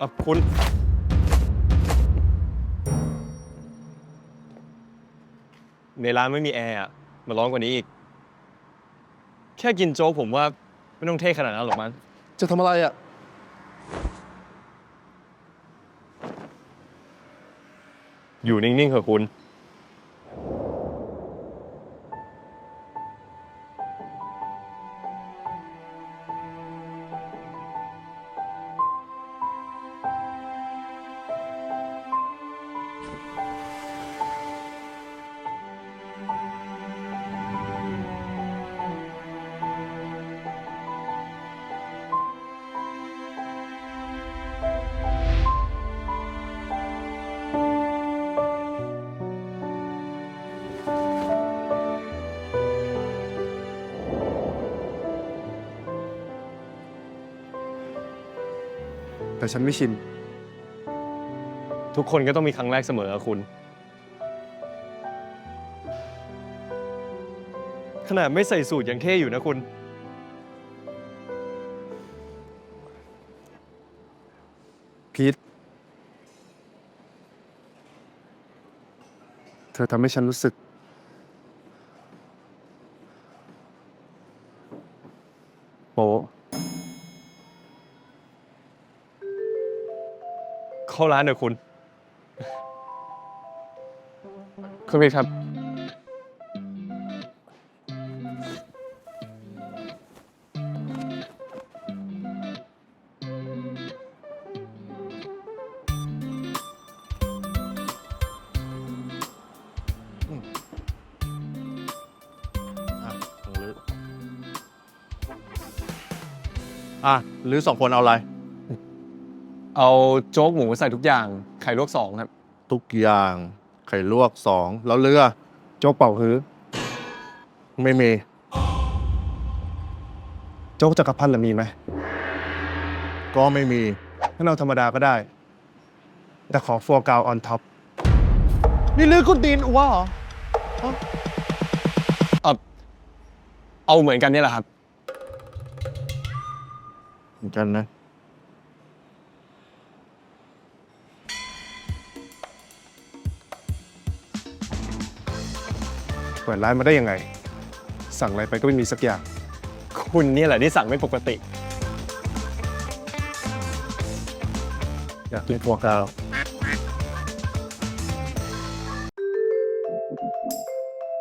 อะคุณ ในร้านไม่มีแอร์อะมาร้อนกว่านี้อีก แค่กินโจ๊กผมว่า ไม่ต้องเท่ขนาดนั้นหรอกมั้งจะทำอะไรอะ อยู่นิ่งๆเถอะคุณ แต่ฉันไม่ชิน ทุกคนก็ต้องมีครั้งแรกเสมออะคุณ ขนาดไม่ใส่สูตรยังเท่อยู่นะคุณ พีทเธอทำให้ฉันรู้สึก โป๊ เข้าร้านเถอะคุณ คุณพีทครับ อะของลืออะหรือสองคนเอาอะไร เอาโจ๊กหมูใส่ทุกอย่าง ไข่ลวกสองครับ ทุกอย่าง ไข่ลวกสองแล้วเรือโจ๊กเป่าฮื้อไม่มี โจ๊กจักรพันธ์ล่ะมีไหมก็ไม่มี งั้นเอาธรรมดาก็ได้ แต่ขอฟัวกราวออนท็อป นี่ลือกุนตีนอัวเหรอ เอาเหมือนกันเนี่ยแหละครับ เหมือนกันนะ เปิดร้านมาได้ยังไง สั่งอะไรไปก็ไม่มีสักอย่าง คุณเนี่ยแหละที่สั่งไม่ปกติ อยากกินฟัวกราว